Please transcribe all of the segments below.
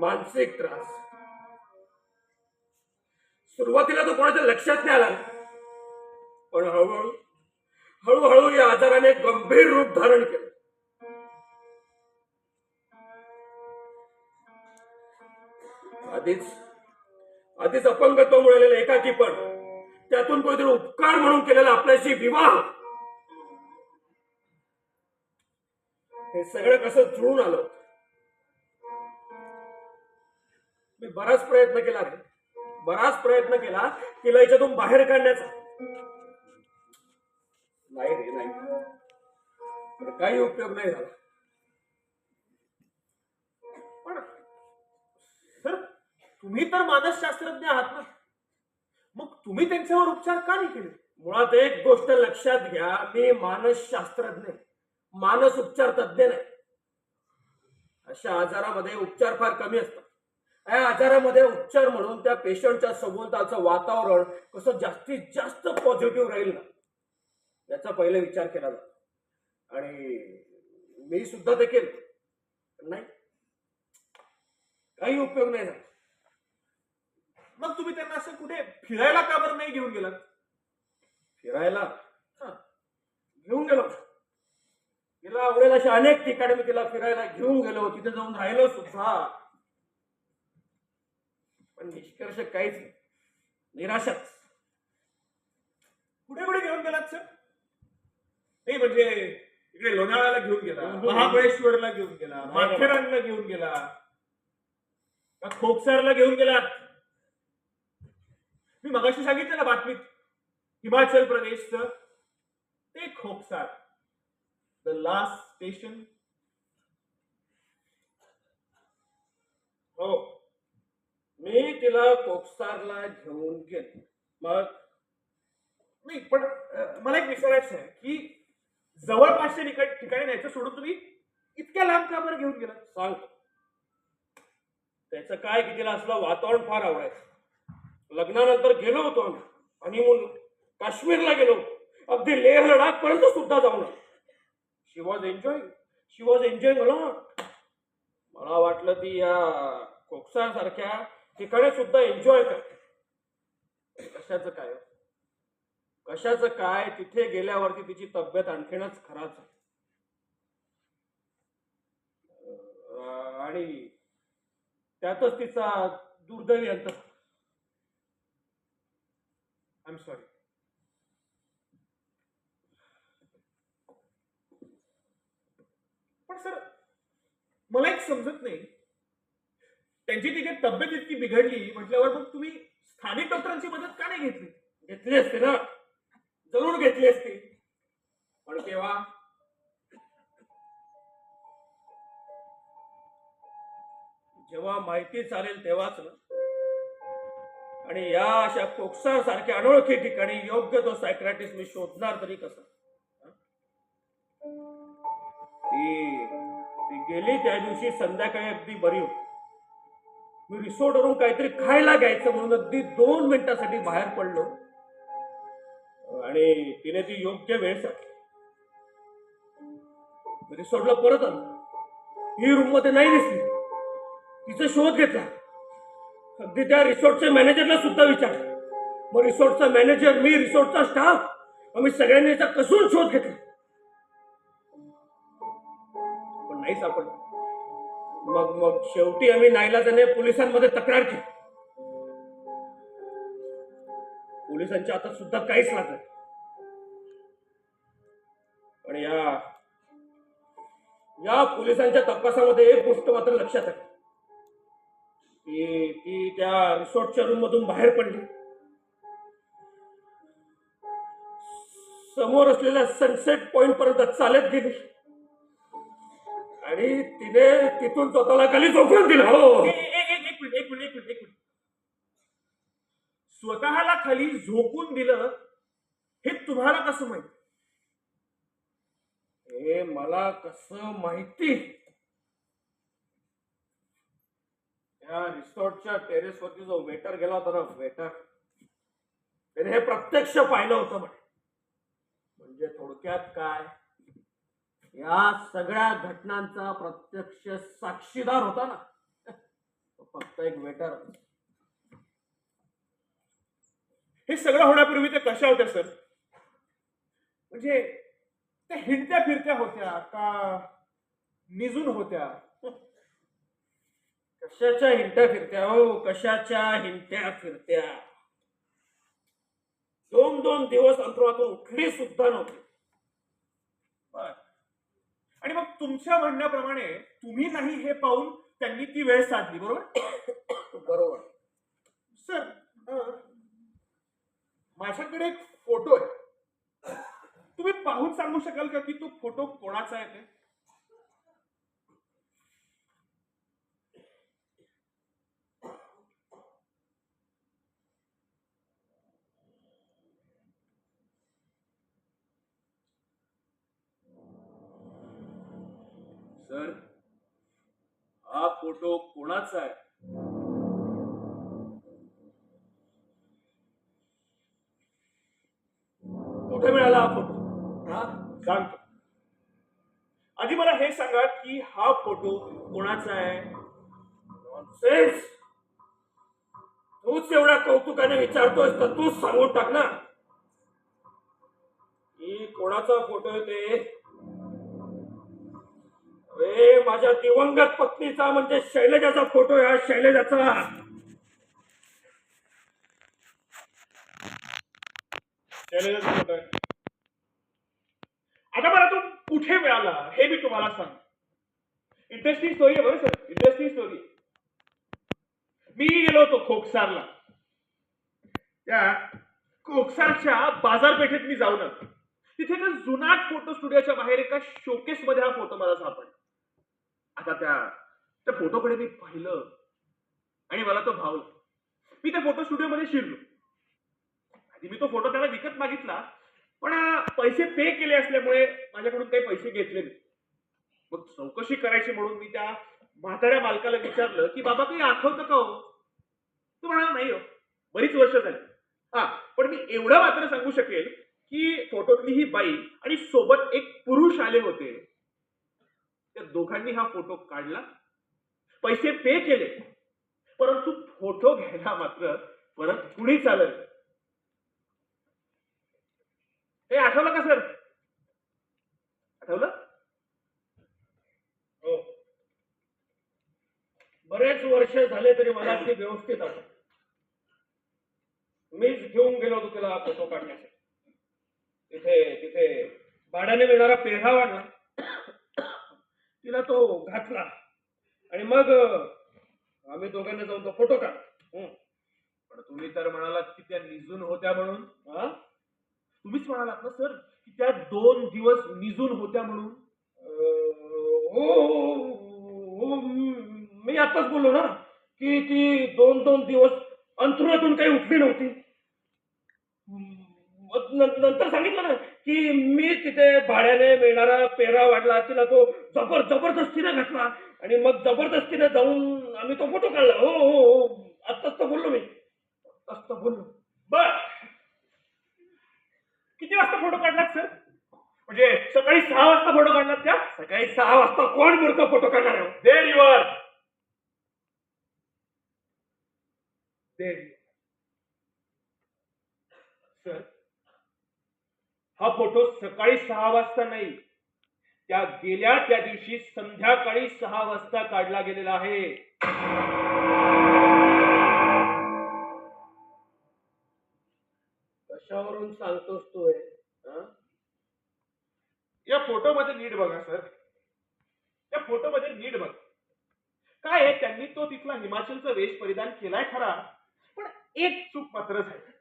मानसिक त्रास. सुरुवातीला तो कोणाच्या लक्षात नाही आला. पण हळूहळू हळूहळू या आजाराने गंभीर रूप धारण केलं. आधीच आधीच अपंगत्व मिळालेलं एकाकी पण त्यातून कोणीतरी उपकार म्हणून केलेला आपल्याशी विवाह. हे सगळं कसं जुळून आलं बराच प्रयत्न केला रे. बराच प्रयत्न केला तिला याच्यातून बाहेर काढण्याचा. नाही रे नाही. काही उपयोग नाही झाला. पण सर तुम्ही तर मानसशास्त्रज्ञ आहात ना. मग तुम्ही त्यांच्यावर उपचार का नाही केले? मुळात एक गोष्ट लक्षात घ्या मी मानसशास्त्रज्ञ मानस उपचार तज्ज्ञ नाही. अशा आजारामध्ये उपचार फार कमी असतात. या आजारामध्ये उपचार म्हणून त्या पेशंटच्या सभोवताचं वातावरण कसं जास्तीत जास्त पॉझिटिव्ह राहील ना? याचा पहिले विचार केला जातो. आणि मी सुद्धा ते केलं नाही. काही उपयोग नाही झाला. मग तुम्ही त्यांना असं कुठे फिरायला का बरं नाही घेऊन गेलात? फिरायला? हा. घेऊन गेलो. तिला आवडेल अशा अनेक ठिकाणी मी तिला फिरायला घेऊन गेलो. तिथे जाऊन राहिलो सुद्धा. पण निष्कर्ष काहीच नाही. निराशाच. कुठे कुठे घेऊन गेलात सर? नाही म्हणजे इकडे लोणावळ्याला घेऊन गेला हम्म. महाबळेश्वरला घेऊन गेला. माथेरानला घेऊन गेला का खोपसारला घेऊन गेलात? मी मगाशी सांगितलं ना बातमीत हिमाचल प्रदेशचं ते खोपसार द लास्ट स्टेशन हो. मी तिला कोकसारला घेऊन गेलो. मग नाही पण मला एक विचारायचं आहे की जवळपासच्या ठिकाणी ठिकाणी न्यायचं सोडून तुम्ही इतक्या लांब का बरं घेऊन गेला सांग. त्याचं काय की तिला असलं वातावरण फार आवडायचं. लग्नानंतर गेलो होतो आम्ही हनीमून काश्मीरला गेलो. अगदी लेह लडाख पर्यंत सुद्धा जाऊन she was enjoy she was enjoy मला वाटलं ती या कोकसार तिकडे सुद्धा एन्जॉय करते. कशाचं काय हो? कशाचं काय? तिथे गेल्यावरती तिची तब्येत आणखीनच खराब झाली. आणि त्यातच तिचा दुर्दैवी अंत आय एम सॉरी पण सर मला एक समजत नाही. त्यांची तिथे तब्येत इतकी बिघडली म्हटल्यावर मग तुम्ही स्थानिक डॉक्टरांची मदत का नाही घेतली? घेतली असते ना? जरूर घेतली असती. पण केव्हा जेव्हा माहिती चालेल तेव्हाच ना? आणि या अशा कोक्सार सारख्या अनोळखी ठिकाणी योग्य तो सायक्रॅटिस्ट मी शोधणार तरी कसं? ती ती गेली त्या दिवशी संध्याकाळी अगदी बरी होती. मी रिसोर्टवरून काहीतरी खायला घ्यायचं म्हणून अगदी दोन मिनिटासाठी बाहेर पडलो. आणि तिने ती योग्य वेळ साठली रिसोर्टला परत आलो. ही रूममध्ये नाही दिसली. तिचा शोध घेतला. अगदी त्या रिसोर्टच्या मॅनेजरला सुद्धा विचारलं. मग रिसोर्टचा मॅनेजर मी रिसोर्टचा स्टाफ आम्ही सगळ्यांनी याचा कसून शोध घेतला. पण नाही सापडला. मग मग शेवटी आम्ही नाईलाजाने पोलिसांमध्ये तक्रार केली. पोलिसांच्या हातात सुद्धा काहीच लागलं पण या या पोलिसांच्या तपासामध्ये एक गोष्ट मात्र लक्षात आली. की ती त्या रिसॉर्टच्या रूम मधून बाहेर पडली. समोर असलेल्या सनसेट पॉइंट पर्यंत चालत गेली. आणि तिने तिथून स्वतःला खाली झोपून दिलं. हो. ए- ए- ए- एक एक मिनिट एक मिनिट एक मिनिट एक मिनिट. स्वतःला खाली झोपून दिलं हे तुम्हाला कसं माहीत? हे मला कसं माहिती? त्या रिसॉर्टच्या टेरेसवरती जो वेटर गेला होता ना वेटर त्याने हे प्रत्यक्ष पाहिलं होतं म्हणे. म्हणजे थोडक्यात काय? या सगळ्या घटनांचा प्रत्यक्ष साक्षीदार होता ना. फक्त एक वेटर हे सगळं होण्यापूर्वी ते कशा होत्या सर म्हणजे त्या हिंडत्या फिरत्या होत्या का निजून होत्या? कशाच्या हिंट्या फिरत्या हो? कशाच्या हिंट्या फिरत्या? दोन दोन दिवस अंतरातून उठली सुद्धा नव्हती. आणि मग तुमच्या म्हणण्याप्रमाणे तुम्ही नाही हे पाहून त्यांनी ती वेळ साधली बरोबर? बरोबर. सर माझ्याकडे एक फोटो आहे. तुम्ही पाहून सांगू शकाल का की तो फोटो कोणाचा आहे ते? कोणाचा आहे? कुठे मिळाला हा फोटो हा? सांगतो. आधी मला हे सांगा की हा फोटो कोणाचा आहे? सेन्स तूच एवढ्या कौतुकाने विचारतोय तर तूच सांगून टाक ना. की कोणाचा फोटो आहे ते? अरे माझ्या दिवंगत पत्नीचा म्हणजे शैलजाचा फोटो आहे शैलजाचा. शैलजाचा फोटो आहे. आता मला तो कुठे मिळाला हे मी तुम्हाला सांग इंटरेस्टिंग स्टोरी आहे बरं सर इंटरेस्टिंग स्टोरी मी गेलो होतो खोकसारला त्या खोकसारच्या बाजारपेठेत मी जाऊन तिथे एका जुनाट फोटो स्टुडिओच्या बाहेर एका शोकेस मध्ये हा फोटो मला सापडला. आता त्या त्या फोटोकडे मी पाहिलं. आणि मला तो भावला मी त्या फोटो स्टुडिओमध्ये शिरलो. आधी मी तो फोटो त्याला विकत मागितला पण पैसे पे केले असल्यामुळे माझ्याकडून काही पैसे घेतले नाही. मग चौकशी करायची म्हणून मी त्या म्हाताऱ्या मालकाला विचारलं की बाबा काही आठवतं का हो? तो म्हणाला नाही हो बरीच वर्ष झाली. हा पण मी एवढं मात्र सांगू शकेल की फोटोतली ही बाई आणि सोबत एक पुरुष आले होते. त्या दोघांनी हा फोटो काढला. पैसे पे केले. परंतु फोटो घ्यायला मात्र परत कुणीच चालत हे आठवलं का सर? आठवलं? हो. बरेच वर्ष झाले तरी मला ते व्यवस्थित आठवत मीच घेऊन गेलो होतो तिला फोटो काढण्यासाठी. तिथे तिथे भाड्याने मिळणारा पेढा वाढला. तिला तो घातला. आणि मग आम्ही दोघांना जाऊन तो फोटो काढ पण तुम्ही तर म्हणालात की त्या निजून होत्या म्हणून. तुम्हीच म्हणालात ना सर की त्या दोन दिवस निजून होत्या म्हणून. अं, हो हो, हो, हो, हो मी आताच बोललो ना की ती दोन दोन दिवस अंथरुणातून काही उठली नव्हती. नंतर सांगितलं ना की मी तिथे भाड्याने मिळणारा पेरा वाढला तिला तो जबर जबरदस्तीने घातला. आणि मग जबरदस्तीने जाऊन आम्ही तो फोटो काढला. हो हो हो. आत्ताच तर बोललो मी. आत्ताच तर बोललो. बर. किती वाजता फोटो काढलात सर म्हणजे सकाळी सहा वाजता फोटो काढलात त्या? सकाळी सहा वाजता कोण मूर्ख फोटो काढणार आहे? देर युअर देर सर हा फोटो सकाळी सहा वाजता नाही. त्या गेल्या त्या दिवशी संध्याकाळी सहा वाजता काढला गेलेला आहे. कशावरून सांगतोस तू हे? हा? या फोटोमध्ये नीट बघा सर. त्या फोटोमध्ये नीट बघा. काय आहे त्यांनी तो तिथला हिमाचलचा वेश परिधान केलाय खरा. पण एक चूक मात्र झाली.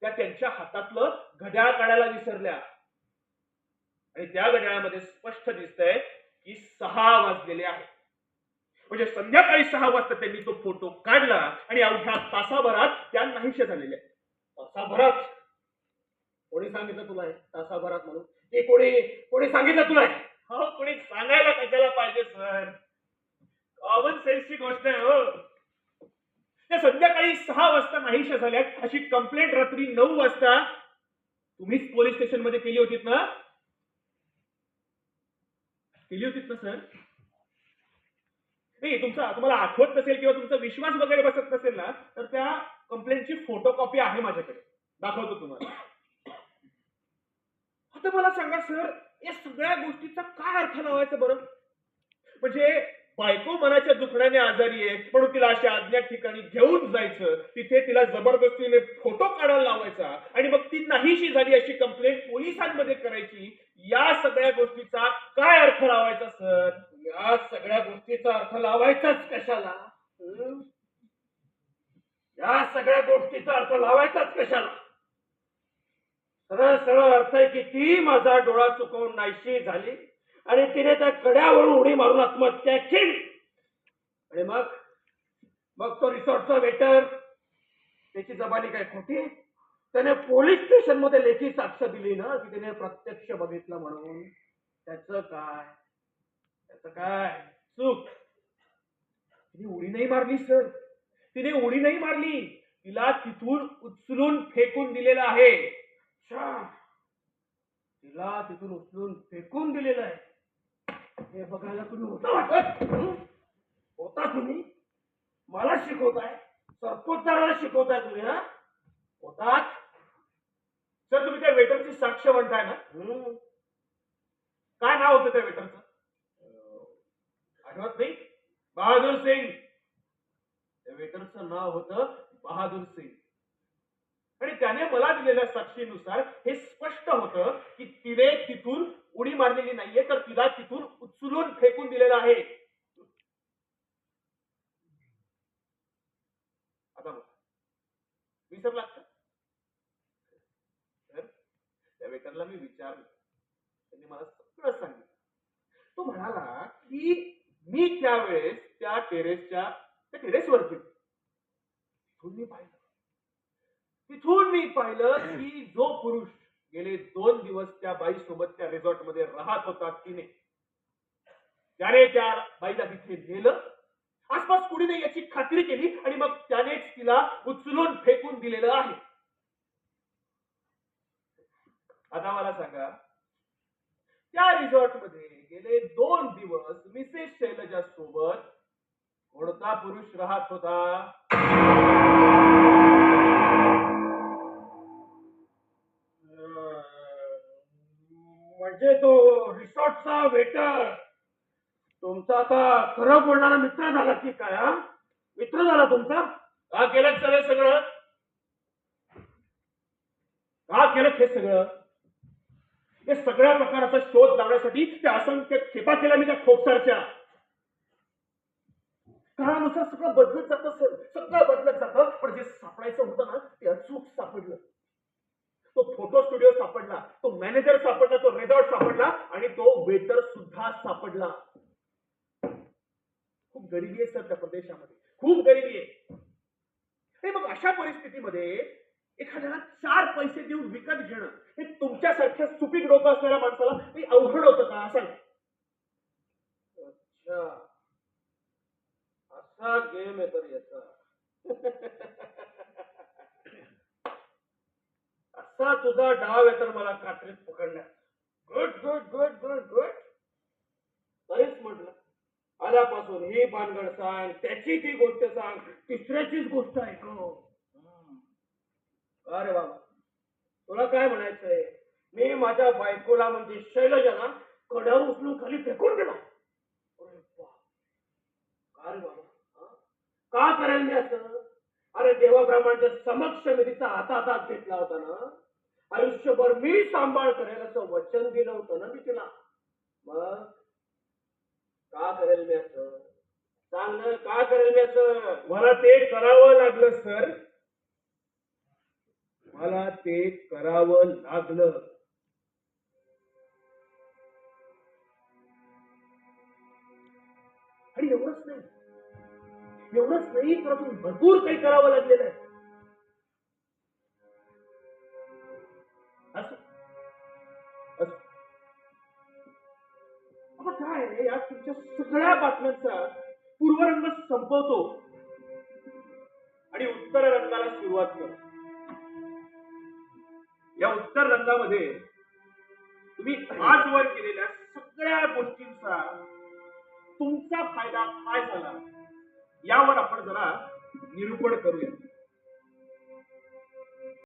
त्या त्यांच्या हातातलं घड्याळ काढायला विसरल्या. आणि त्या घड्याळामध्ये स्पष्ट दिसतंय की सहा वाजलेले आहेत. म्हणजे संध्याकाळी सहा वाजता त्यांनी तो फोटो काढला आणि अवघ्या तासाभरात त्या नाहीशे झालेल्या तासाभरात? कोणी सांगितलं तुला तासाभरात म्हणून? ते कोणी कोणी सांगितलं तुला हे? हो कोणी सांगायला कशाला पाहिजे सर? कॉमन सेन्सची गोष्ट आहे हो. त्या संध्याकाळी सहा वाजता नाहीशा झाल्यात. अशी कंप्लेंट रात्री नऊ वाजता तुम्हीच पोलीस स्टेशनमध्ये केली होतीत ना? केली होतीत ना सर नाही तुमचा तुम्हाला आठवत नसेल किंवा तुमचा विश्वास वगैरे बसत नसेल ना तर त्या कंप्लेंटची फोटोकॉपी आहे माझ्याकडे. दाखवतो तुम्हाला. आता मला सांगा सर या सगळ्या गोष्टीचा काय अर्थ लावायचा बरं? म्हणजे बायको मनाच्या दुखण्याने आजारी आहे म्हणून तिला अशा अज्ञात ठिकाणी घेऊन जायचं. तिथे तिला जबरदस्तीने फोटो काढायला लावायचा आणि मग ती नाहीशी झाली अशी कंप्लेंट पोलिसांमध्ये करायची. या सगळ्या गोष्टीचा काय अर्थ लावायचा सर? या सगळ्या गोष्टीचा अर्थ लावायचाच कशाला? या सगळ्या गोष्टीचा अर्थ लावायचाच कशाला? सरळ सरळ अर्थ आहे की ती माझा डोळा चुकवून नाहीशी झाली. आणि तिने त्या कड्यावरून उडी मारून आत्महत्या केली. आणि मग मग तो रिसॉर्टचा वेटर त्याची जबानी काय खोटी? त्याने पोलीस स्टेशनमध्ये लेखी साक्ष दिली ना की त्याने प्रत्यक्ष बघितलं म्हणून. त्याच काय? त्याच काय? चूक. तिने उडी नाही मारली सर. तिने उडी नाही मारली. तिला तिथून उचलून फेकून दिलेलं आहे. तिला तिथून उचलून फेकून दिलेलं आहे. हे बघायला तुम्ही होता वाटत? होता तुम्ही? मला शिकवताय. सरपोतदाराला शिकवताय तुम्ही हा? होतात. सर तुम्ही त्या वेटरची साक्ष म्हणताय ना? काय नाव होतं त्या वेटरचं? आठवत नाही? बहादूर सिंग. त्या वेटरचं नाव होतं बहादूर सिंग. आणि त्याने मला दिलेल्या साक्षीनुसार हे स्पष्ट होतं की तिने तिथून उडी मारलेली नाहीये तर तिला तिथून उचलून फेकून दिलेलं आहे. आता बघ. विसरलात का? तर त्या वेटरला मी विचारलं. त्यांनी मला सगळं सांगितलं. तो म्हणाला की मी त्यावेळेस त्या टेरेसच्या त्या टेरेसवरती तिथून मी पाहिलं. तिथून मी पाहिलं की जो पुरुष गेले दोन दिवस त्या बाई सोबत त्या रिसॉर्टमध्ये राहत होता तिने. त्याने त्या बाईला तिथे नेलं. आसपास कुणीने याची खात्री केली आणि मग त्यानेच तिला उचलून फेकून दिलेलं आहे. आता मला सांगा त्या रिसॉर्टमध्ये गेले दोन दिवस मिसेस शैलजा सोबत कोणता पुरुष राहत होता? म्हणजे तो रिसॉर्टचा वेटर तुमचा आता खरं बोलणारा मित्र झाला की काय हा? मित्र झाला तुमचा? का केलं सगळं सगळं? का केलं हे सगळं? हे सगळ्या प्रकाराचा शोध लावण्यासाठी त्या असंख्य खेपा केल्या मी त्या खोपसारच्या. काळानुसार सगळं बदलत जातं सगळं बदलत जातं पण जे सापडायचं होतं ना ते अचूक सापडलं. तो फोटो स्टुडिओ सापडला तो मॅनेजर सापडला तो रिसॉर्ट सापडला आणि तो वेटर सुद्धा सापडला. खूप गरिबी आहे सर त्या प्रदेशामध्ये. खूप गरिबी आहे. मग अशा परिस्थितीमध्ये एखाद्याला चार पैसे देऊन विकत घेणं हे तुमच्यासारख्या सुपीक डोकं असणाऱ्या माणसाला काही अवघड होतं का? असं अच्छा. असा गेम आहे तर याचा. असा तुझा डाव आहे तर मला कात्रीत पकडण्यात. Good good good good good तरीच म्हटलं. आल्यापासून ही भानगड सांग त्याची ती गोष्ट सांग तिसऱ्याचीच गोष्ट ऐकव अरे बाबा तुला काय म्हणायचंय? मी माझ्या बायकोला म्हणजे शैलजाला कड्यावर उचलून खाली फेकून दिला अरे बाबा हा? का करेल मी असं? अरे देवाब्राह्मणाच्या समक्ष मी तिचा हातात हात घेतला होता ना आयुष्यभर मी सांभाळ करेल असं वचन दिलं होतं ना मी तिला. मग का करेल मी असं? सांग ना का करेल मी असं? मला ते करावं लागलं सर. मला ते करावं लागलं. आणि एवढंच नाही. एवढंच नाही तर अजून भरपूर काही करावं लागलेलं आहे. असं आहे, या तुमच्या सगळ्या बातम्यांचा पूर्वरंग संपवतो. आणि उत्तर रंगाला सुरुवात करतो. या उत्तर रंगामध्ये तुम्ही आजवर केलेल्या सगळ्या गोष्टींचा तुमचा फायदा काय झाला यावर आपण जरा निरूपण करूया.